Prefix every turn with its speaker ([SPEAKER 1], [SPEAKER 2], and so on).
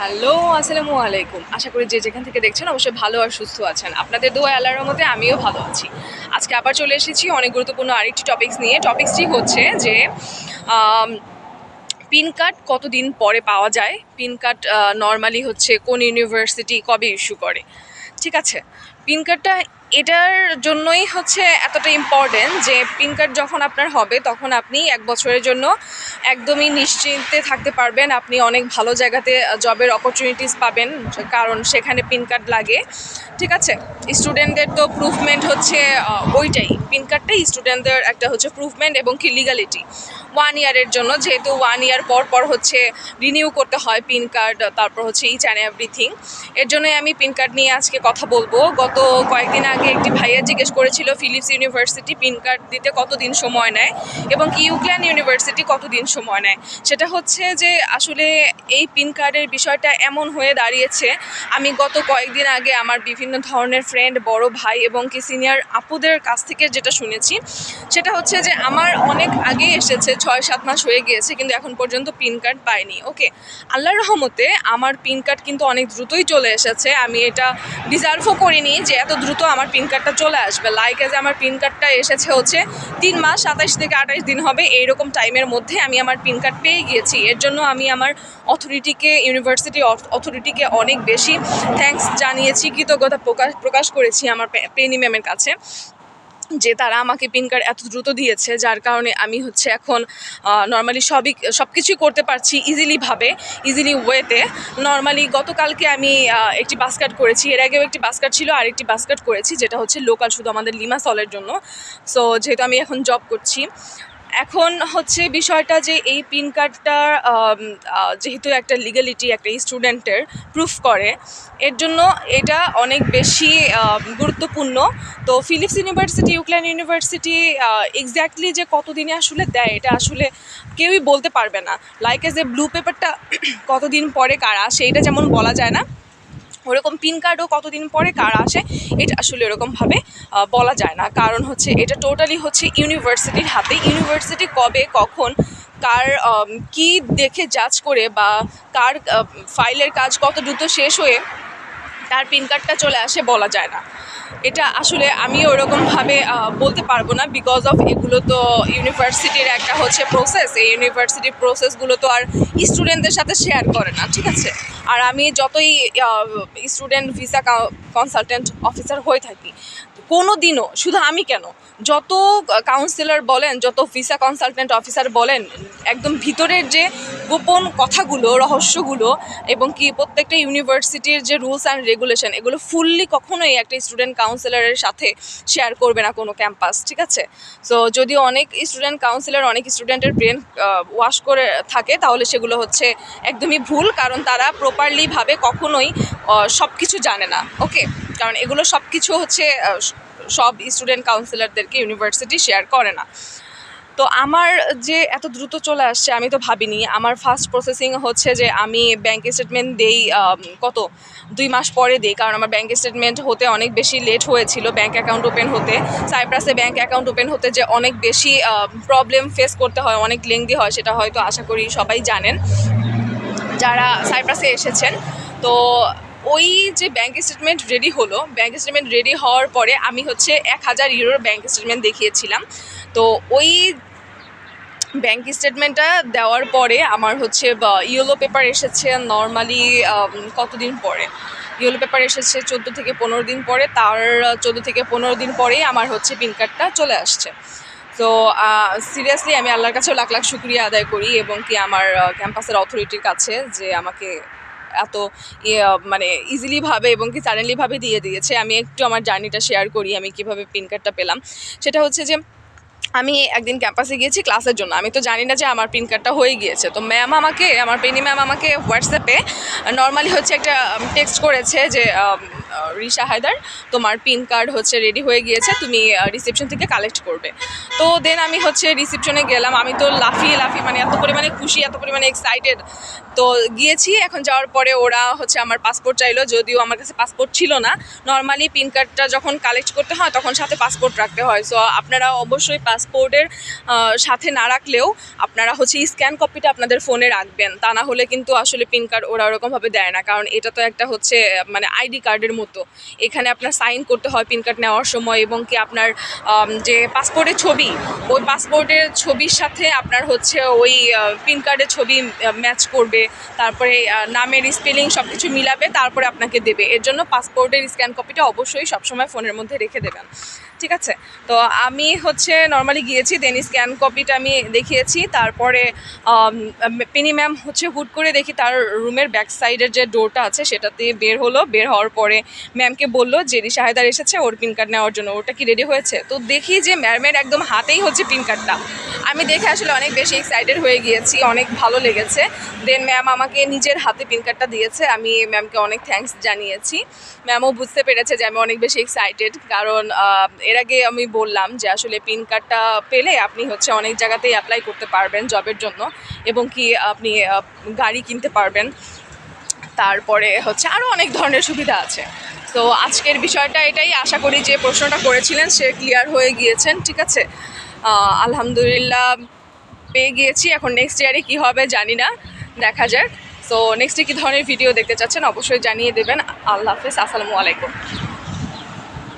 [SPEAKER 1] Hello, আসসালামু আলাইকুম। আশা করি যে যেখান থেকে দেখছেন অবশ্যই ভালো আর সুস্থ আছেন। আপনাদের দোয়া আল্লাহর মতে আমিও ভালো আছি। আজকে আবার চলে এসেছি অনেক গুরুত্বপূর্ণ আরেকটি টপিক্স নিয়ে। টপিক্সটি হচ্ছে যে পিন কার্ড কতদিন পরে পাওয়া যায়? পিন কার্ড নর্মালি হচ্ছে কোন ইউনিভার্সিটি কবে ইস্যু করে? ঠিক আছে? পিন কার্ডটা এটার জন্যই হচ্ছে এতটা ইম্পর্টেন্ট যে পিন কার্ড যখন আপনার হবে, তখন আপনি এক বছরের জন্য একদমই নিশ্চিন্তে থাকতে পারবেন। আপনি অনেক ভালো জায়গাতে জবের অপরচুনিটিস পাবেন, কারণ সেখানে পিন কার্ড লাগে। ঠিক আছে? স্টুডেন্টদের তো প্রুফমেন্ট হচ্ছে ওইটাই। পিন কার্ডটাই স্টুডেন্টদের একটা হচ্ছে প্রুফমেন্ট এবং কি লিগালিটি ওয়ান ইয়ারের জন্য যেহেতু ওয়ান ইয়ার পর পর হচ্ছে রিনিউ করতে হয় পিন কার্ড তারপর হচ্ছে ইচ অ্যান্ড এভরিথিং এর জন্যই আমি পিন কার্ড নিয়ে আজকে কথা বলব। গত কয়েকদিন আগে একটি ভাইয়া জিজ্ঞেস করেছিল, ফিলিপস ইউনিভার্সিটি পিন কার্ড দিতে কতদিন সময় নেয়? এবং কি ইউক্ল্যান ইউনিভার্সিটি কতদিন সময় নেয়? সেটা হচ্ছে যে, আসলে এই পিন কার্ডের বিষয়টা এমন হয়ে দাঁড়িয়েছে, আমি গত কয়েকদিন আগে আমার বিভিন্ন ধরনের ফ্রেন্ড বড় ভাই এবং কি সিনিয়র আপুদের কাছ থেকে যেটা শুনেছি, সেটা হচ্ছে যে, আমার অনেক আগে এসেছে, ছয় সাত মাস হয়ে গিয়েছে, কিন্তু এখন পর্যন্ত পিন কার্ড পাইনি। ওকে, আল্লাহর রহমতে আমার পিন কার্ড কিন্তু অনেক দ্রুতই চলে এসেছে, আমি এটা ডিজার্ভও করিনি যে, এত দ্রুত আমার পিন কার্ডটা চলে আসবে। লাইক যে আমার পিন কার্ডটা এসেছে হচ্ছে তিন মাস সাতাশ থেকে আঠাশ দিন হবে। এইরকম টাইমের মধ্যে আমি আমার পিন কার্ড পেয়ে গিয়েছি। এর জন্য আমি আমার অথরিটিকে ইউনিভার্সিটি অথরিটিকে অনেক বেশি থ্যাংকস জানিয়েছি, কৃতজ্ঞতা প্রকাশ প্রকাশ করেছি আমার পেনি ম্যামের কাছে। যে তারা আমাকে পিন কার্ড এত দ্রুত দিয়েছে, যার কারণে আমি হচ্ছে এখন নর্মালি সবই সব কিছুই করতে পারছি ইজিলিভাবে ইজিলি ওয়েতে নর্মালি গতকালকে আমি একটি বাস কার্ড করেছি, এর আগেও একটি বাস কাট ছিল, আর একটি বাস কাট করেছি, যেটা হচ্ছে লোকাল শুধু আমাদের লিমা সলের জন্য। সো যেহেতু আমি এখন জব করছি। এখন হচ্ছে বিষয়টা যে এই পিন কার্ডটা যেহেতু একটা লিগালিটি একটা স্টুডেন্টের প্রুফ করে, এর জন্য এটা অনেক বেশি গুরুত্বপূর্ণ। তো Phillips university UCLan university exactly যে কতদিনে আসলে দেয়, এটা আসলে কেউই বলতে পারবে না। লাইক এজ এ ব্লু পেপারটা কতদিন পরে কারা, সেইটা যেমন বলা যায় না। ওরকম পিন কার্ডও কতদিন পরে কার আসে, এটা আসলে এরকমভাবে বলা যায় না। কারণ হচ্ছে এটা টোটালি হচ্ছে ইউনিভার্সিটির হাতে। ইউনিভার্সিটি কবে, কখন, কার কি দেখে জাজ করে বা কার ফাইলের কাজ কত দ্রুত শেষ হয়ে তার পিন কার্ডটা চলে আসে বলা যায় না। এটা আসলে আমি ওরকমভাবে বলতে পারব না বিকজ অফ এগুলো তো ইউনিভার্সিটির একটা হচ্ছে প্রসেস এই ইউনিভার্সিটির প্রসেসগুলো তো আর স্টুডেন্টদের সাথে শেয়ার করে না, ঠিক আছে? আর আমি যতই স্টুডেন্ট ভিসা কনসালটেন্ট অফিসার হয়ে থাকি কোনো দিনও শুধু আমি কেন? যত কাউন্সিলর বলেন, যত ভিসা কনসালটেন্ট অফিসার বলেন, একদম ভিতরের যে গোপন কথাগুলো, রহস্যগুলো এবং কি প্রত্যেকটা ইউনিভার্সিটির যে রুলস অ্যান্ড রেগুলেশন এগুলো ফুললি কখনোই একটা স্টুডেন্ট কাউন্সিলরের সাথে শেয়ার করবে না কোনো ক্যাম্পাস ঠিক আছে? সো যদি অনেক স্টুডেন্ট কাউন্সিলর অনেক স্টুডেন্টের ব্রেন ওয়াশ করে থাকে, তাহলে সেগুলো হচ্ছে একদমই ভুল, কারণ তারা প্রপারলিভাবে কখনোই সব কিছু জানে না ওকে কারণ এগুলো সব কিছু হচ্ছে সব স্টুডেন্ট কাউন্সিলরদেরকে ইউনিভার্সিটি শেয়ার করে না। তো আমার যে এত দ্রুত চলে আসছে, আমি তো ভাবিনি। আমার ফার্স্ট প্রসেসিং হচ্ছে যে আমি ব্যাংক স্টেটমেন্ট দেই কত? দুই মাস পরে দিই, কারণ আমার ব্যাংক স্টেটমেন্ট হতে অনেক বেশি লেট হয়েছিল ব্যাংক অ্যাকাউন্ট ওপেন হতে। সাইপ্রাসে ব্যাংক অ্যাকাউন্ট ওপেন হতে যে অনেক বেশি প্রবলেম ফেস করতে হয়, অনেক লেংদি হয়, সেটা হয়তো আশা করি সবাই জানেন। যারা সাইপ্রাসে এসেছেন, তো ওই যে ব্যাংক স্টেটমেন্ট রেডি হলো ব্যাংক স্টেটমেন্ট রেডি হওয়ার পরে আমি হচ্ছে এক হাজার ইউরোর ব্যাংক স্টেটমেন্ট দেখিয়েছিলাম। তো ওই ব্যাংক স্টেটমেন্টটা দেওয়ার পরে আমার হচ্ছে ইয়েলো পেপার এসেছে নর্মালি কতদিন পরে? ইয়েলো পেপার এসেছে চোদ্দ থেকে পনেরো দিন পরে, তার চোদ্দ থেকে পনেরো দিন পরেই আমার হচ্ছে পিন কার্ডটা চলে আসছে। তো সিরিয়াসলি আমি আল্লাহর কাছেও লাখ লাখ শুক্রিয়া আদায় করি এবং কি আমার ক্যাম্পাসের অথরিটির কাছে যে আমাকে এত ইয়ে, মানে ইজিলিভাবে এবং কি সাডেনলিভাবে দিয়ে দিয়েছে। আমি একটু আমার জার্নিটা শেয়ার করি আমি কীভাবে পিন কার্ডটা পেলাম। সেটা হচ্ছে যে আমি একদিন ক্যাম্পাসে গিয়েছি ক্লাসের জন্য। আমি তো জানি না যে আমার পিন কার্ডটা হয়ে গিয়েছে। তো ম্যাম আমাকে, আমার পেনি ম্যাম আমাকে হোয়াটসঅ্যাপে নর্মালি হচ্ছে একটা টেক্সট করেছে যে রিশা হায়দার, তোমার পিন কার্ড হচ্ছে রেডি হয়ে গিয়েছে, তুমি রিসেপশন থেকে কালেক্ট করবে। তো দেন আমি হচ্ছে রিসেপশনে গেলাম। আমি তো লাফিয়ে লাফিয়ে মানে এত পরিমাণে খুশি, এত পরিমাণে এক্সাইটেড তো গিয়েছি, এখন যাওয়ার পরে ওরা হচ্ছে আমার পাসপোর্ট চাইলো, যদিও আমার কাছে পাসপোর্ট ছিল না। নর্মালি পিন কার্ডটা যখন কালেক্ট করতে হয়, তখন সাথে পাসপোর্ট রাখতে হয়। সো আপনারা অবশ্যই পাস পাসপোর্টের সাথে না রাখলেও আপনারা হচ্ছে স্ক্যান কপিটা আপনাদের ফোনে রাখবেন। তা না হলে কিন্তু আসলে পিন কার্ড ওরা ওরকমভাবে দেয় না। কারণ এটা তো একটা হচ্ছে মানে আইডি কার্ডের মতো। এখানে আপনার সাইন করতে হয় পিন কার্ড নেওয়ার সময় এবং কি আপনার যে পাসপোর্টের ছবি, ওই পাসপোর্টের ছবির সাথে আপনার হচ্ছে ওই পিন কার্ডের ছবি ম্যাচ করবে। তারপরে নামের স্পেলিং সব কিছু মিলাবে, তারপরে আপনাকে দেবে। এর জন্য পাসপোর্টের স্ক্যান কপিটা অবশ্যই সবসময় ফোনের মধ্যে রেখে দেবেন। ঠিক আছে? তো আমি হচ্ছে নর্মালি গিয়েছি দেন স্ক্যান কপিটা আমি দেখিয়েছি। তারপরে পিনি ম্যাম হচ্ছে হুট করে দেখি তার রুমের ব্যাক সাইডের যে ডোরটা আছে সেটাতে বের হলো। বের হওয়ার পরে ম্যামকে বলল যে শাহেদার এসেছে, ওর পিন কার্ড নেওয়ার জন্য। ওটা কি রেডি হয়েছে? তো দেখি যে ম্যামের একদম হাতেই হচ্ছে পিন কার্ডটা আমি দেখে আসলে অনেক বেশি এক্সাইটেড হয়ে গিয়েছি, অনেক ভালো লেগেছে। দেন ম্যাম আমাকে নিজের হাতে পিন কার্ডটা দিয়েছে। আমি ম্যামকে অনেক থ্যাঙ্কস জানিয়েছি। ম্যামও বুঝতে পেরেছে যে আমি অনেক বেশি এক্সাইটেড কারণ এর আগে আমি বললাম যে, আসলে পিন কার্ডটা পেলে আপনি হচ্ছে অনেক জায়গাতেই অ্যাপ্লাই করতে পারবেন জবের জন্য এবং কি আপনি গাড়ি কিনতে পারবেন। তারপরে হচ্ছে আরও অনেক ধরনের সুবিধা আছে। তো আজকের বিষয়টা এটাই। আশা করি যে প্রশ্নটা করেছিলেন, সে ক্লিয়ার হয়ে গিয়েছেন, ঠিক আছে? আলহামদুলিল্লাহ পেয়ে গিয়েছি। এখন নেক্সট ইয়ারে কী হবে জানি না, দেখা যাক। সো নেক্সটে কী ধরনের ভিডিও দেখতে চাচ্ছেন অবশ্যই জানিয়ে দেবেন। আল্লাহ হাফেজ, আসসালামু আলাইকুম।